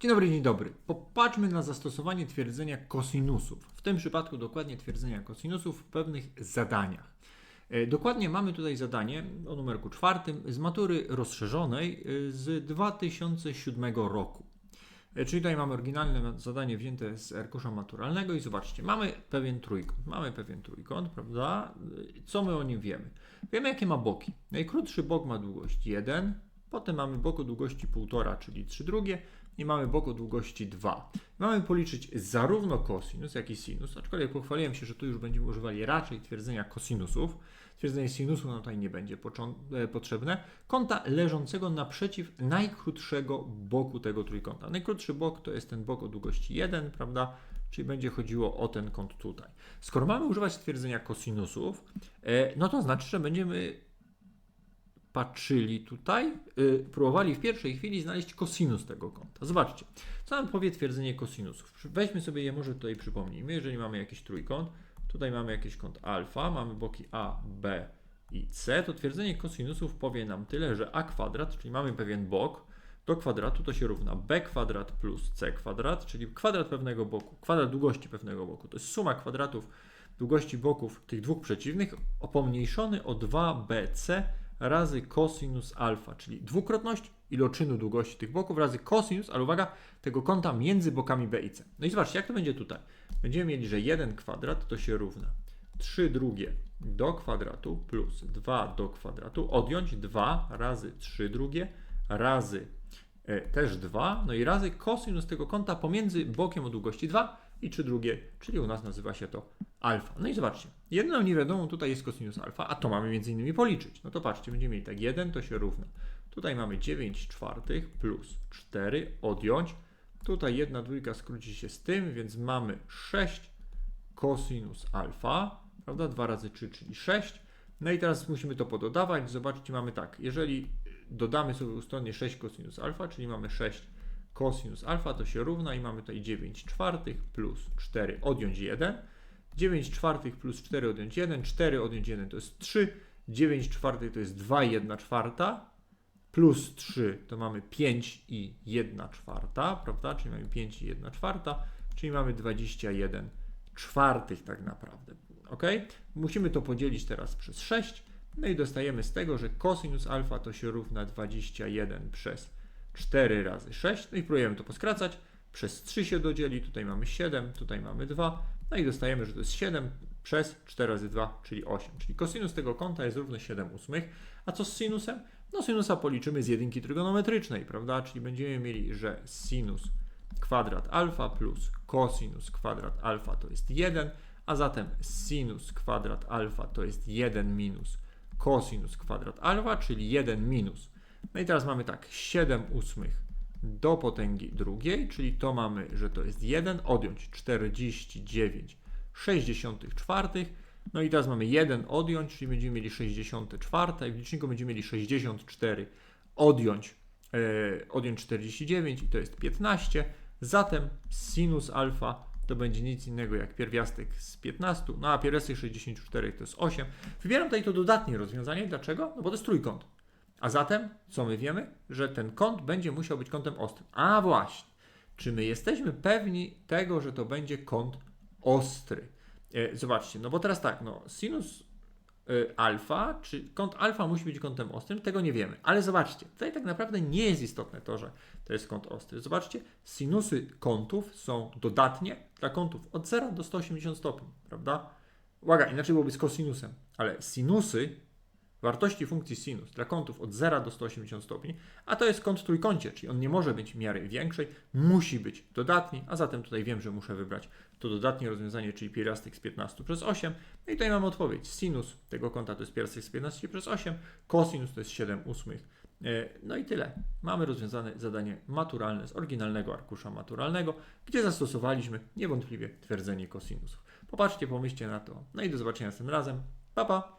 Dzień dobry, dzień dobry. Popatrzmy na zastosowanie twierdzenia kosinusów. W tym przypadku dokładnie twierdzenia kosinusów w pewnych zadaniach. E, Dokładnie mamy tutaj zadanie o numerku czwartym z matury rozszerzonej e, z 2007 roku. E, Czyli tutaj mamy oryginalne zadanie wzięte z arkusza maturalnego i zobaczcie, mamy pewien trójkąt. Mamy pewien trójkąt, prawda? Co my o nim wiemy? Wiemy, jakie ma boki. Najkrótszy bok ma długość 1, potem mamy bok o długości 1,5, czyli 3 drugie i mamy bok o długości 2. Mamy policzyć zarówno kosinus, jak i sinus, aczkolwiek pochwaliłem się, że tu już będziemy używali raczej twierdzenia kosinusów. Twierdzenie sinusu nam tutaj nie będzie e, potrzebne. Kąta leżącego naprzeciw najkrótszego boku tego trójkąta. Najkrótszy bok to jest ten bok o długości 1, prawda? Czyli będzie chodziło o ten kąt tutaj. Skoro mamy używać twierdzenia kosinusów, e, no to znaczy, że będziemy patrzyli tutaj, y, próbowali w pierwszej chwili znaleźć kosinus tego kąta. Zobaczcie, co nam powie twierdzenie kosinusów. Weźmy sobie je może tutaj przypomnijmy, jeżeli mamy jakiś trójkąt, tutaj mamy jakiś kąt alfa, mamy boki A, B i C, to twierdzenie kosinusów powie nam tyle, że a kwadrat, czyli mamy pewien bok, do kwadratu to się równa b kwadrat plus c kwadrat, czyli kwadrat pewnego boku, kwadrat długości pewnego boku. To jest suma kwadratów długości boków tych dwóch przeciwnych opomniejszony o 2bc razy cosinus alfa, czyli dwukrotność iloczynu długości tych boków razy cosinus, ale uwaga, tego kąta między bokami b i c. No i zobaczcie, jak to będzie tutaj. Będziemy mieli, że 1 kwadrat to się równa 3 drugie do kwadratu plus 2 do kwadratu, odjąć 2 razy 3 drugie razy też 2, no i razy cosinus tego kąta pomiędzy bokiem o długości 2 i 3 drugie, czyli u nas nazywa się to alfa. No i zobaczcie, jedną niewiadomą tutaj jest cosinus alfa, a to mamy między innymi policzyć. No to patrzcie, będziemy mieli tak 1 to się równa. Tutaj mamy 9 czwartych plus 4 odjąć. Tutaj jedna dwójka skróci się z tym, więc mamy 6 cosinus alfa, prawda? 2 razy 3, czyli 6. No i teraz musimy to pododawać. Zobaczcie, mamy tak, jeżeli dodamy sobie ustronnie 6 cosinus alfa, czyli mamy 6 cosinus alfa, to się równa i mamy tutaj 9 czwartych plus 4 odjąć 1. 9 czwartych plus 4 odjąć 1, 4 odjąć 1 to jest 3, 9 czwartych to jest 2 i 1 czwarta, plus 3 to mamy 5 i 1 czwarta, prawda? Czyli mamy 5 i 1 czwarta, czyli mamy 21 czwartych tak naprawdę. Ok? Musimy to podzielić teraz przez 6, no i dostajemy z tego, że cosinus alfa to się równa 21 przez 4 razy 6, no i próbujemy to poskracać. Przez 3 się dodzieli, tutaj mamy 7, tutaj mamy 2, no i dostajemy, że to jest 7 przez 4 razy 2, czyli 8. Czyli kosinus tego kąta jest równy 7 ósmych. A co z sinusem? No sinusa policzymy z jedynki trygonometrycznej, prawda? Czyli będziemy mieli, że sinus kwadrat alfa plus cosinus kwadrat alfa to jest 1, a zatem sinus kwadrat alfa to jest 1 minus cosinus kwadrat alfa, czyli 1 minus. No i teraz mamy tak, 7 ósmych do potęgi drugiej, czyli to mamy, że to jest 1, odjąć 49 64. No i teraz mamy 1 odjąć, czyli będziemy mieli 64 i w liczniku będziemy mieli 64 odjąć, e, odjąć 49 i to jest 15. Zatem sinus alfa to będzie nic innego jak pierwiastek z 15, no a pierwiastek 64 to jest 8. Wybieram tutaj to dodatnie rozwiązanie. Dlaczego? No bo to jest trójkąt. A zatem, co my wiemy? Że ten kąt będzie musiał być kątem ostrym. A właśnie, czy my jesteśmy pewni tego, że to będzie kąt ostry? E, zobaczcie, no bo teraz tak, no sinus alfa, czy kąt alfa musi być kątem ostrym, tego nie wiemy. Ale zobaczcie, tutaj tak naprawdę nie jest istotne to, że to jest kąt ostry. Zobaczcie, sinusy kątów są dodatnie dla kątów od 0 do 180 stopni, prawda? Uwaga, inaczej byłoby z kosinusem, ale sinusy wartości funkcji sinus dla kątów od 0 do 180 stopni, a to jest kąt trójkącie, czyli on nie może być miary większej, musi być dodatni, a zatem tutaj wiem, że muszę wybrać to dodatnie rozwiązanie, czyli pierwiastek z 15 przez 8. No i tutaj mamy odpowiedź. Sinus tego kąta to jest pierwiastek z 15 przez 8, cosinus to jest 7 ósmych. E, No i tyle. Mamy rozwiązane zadanie maturalne z oryginalnego arkusza maturalnego, gdzie zastosowaliśmy niewątpliwie twierdzenie kosinusów. Popatrzcie, pomyślcie na to. No i do zobaczenia następnym razem. Pa, pa!